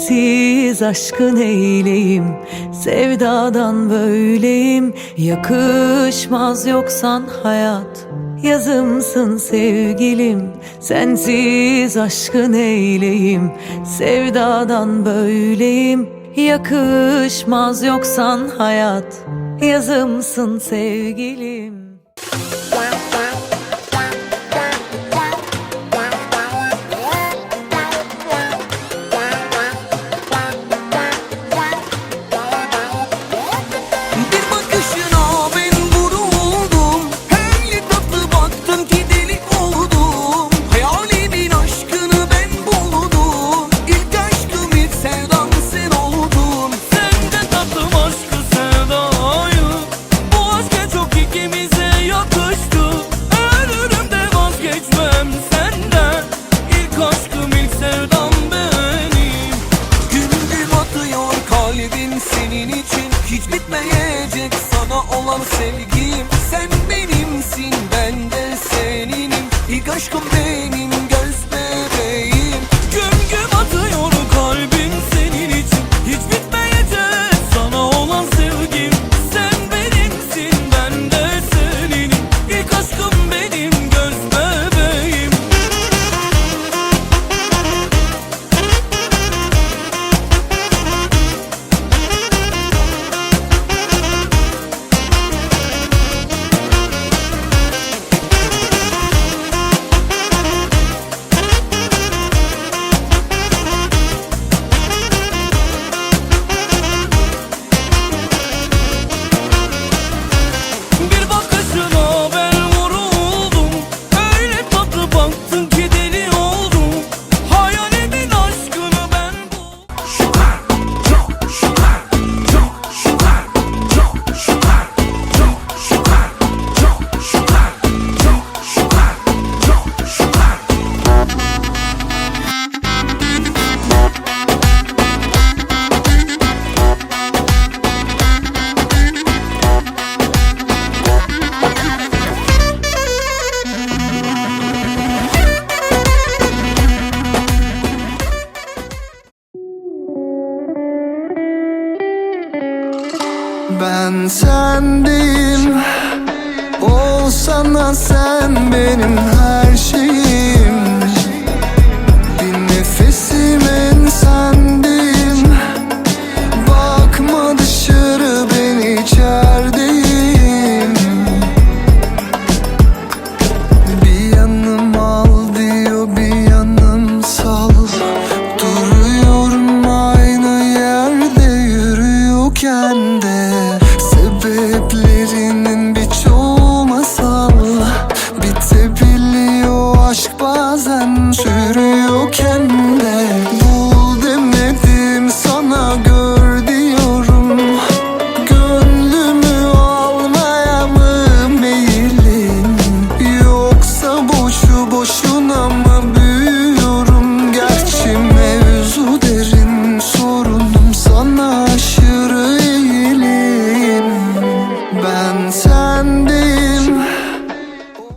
Sensiz aşkı neyleyim Sevdadan böyleyim. Yakışmaz yoksan hayat Yazımsın sevgilim. Sensiz aşkı neyleyim Sevdadan böyleyim. Yakışmaz yoksan hayat Yazımsın sevgilim. Hiç bitmeyecek sana olan sevgim. Sen benimsin ben de seninim. İlk aşkım benim göz bebeğim. ben sendeyim. Olsana sen benim.